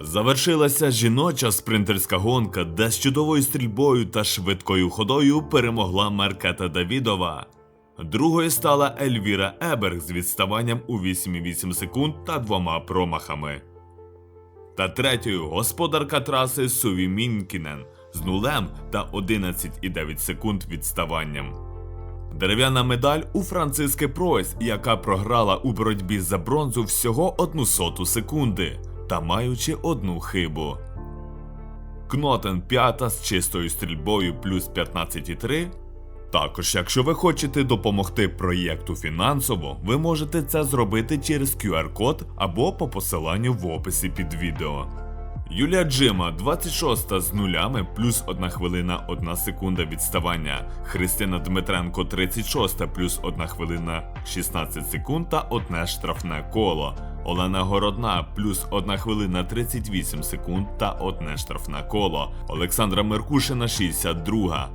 Завершилася жіноча спринтерська гонка, де з чудовою стрільбою та швидкою ходою перемогла Маркета Давідова. Другою стала Ельвіра Еберг з відставанням у 8,8 секунд та двома промахами. Та третьою господарка траси Суві Мінкінен з нулем та 11,9 секунд відставанням. Дерев'яна медаль у Франциски Пройс, яка програла у боротьбі за бронзу всього одну соту секунди та маючи одну хибу. Кнотен п'ята з чистою стрільбою плюс 15,3. Також, якщо ви хочете допомогти проєкту фінансово, ви можете це зробити через QR-код або по посиланню в описі під відео. Юлія Джима 26 з нулями плюс 1 хвилина 1 секунда відставання. Христина Дмитренко 36 плюс 1 хвилина 16 секунд та одне штрафне коло. Олена Городна плюс 1 хвилина 38 секунд та одне штрафне коло. Олександра Меркушина 62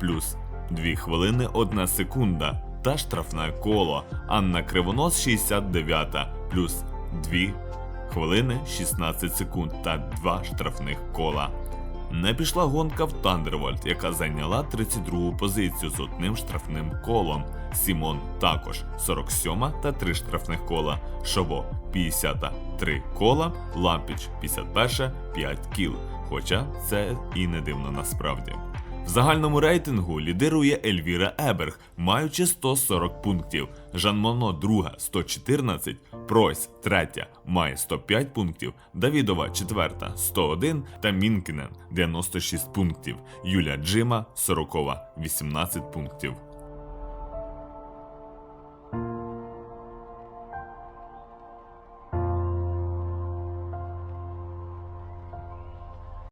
плюс 2 хвилини 1 секунда та штрафне коло. Анна Кривонос 69 плюс 2 хвилини 16 секунд та 2 штрафних кола. Не пішла гонка в Тандервольд, яка зайняла 32 позицію з одним штрафним колом. Сімон також 47 та 3 штрафних кола. Шово 53 кола, Лампіч 51 5 кіл. Хоча це і не дивно насправді. В загальному рейтингу лідирує Ельвіра Еберг, маючи 140 пунктів. Жан Моно друга 114, Пройс третя має 105 пунктів, Давідова четверта 101 та Мінкінен 96 пунктів. Юля Джима 40 18 пунктів.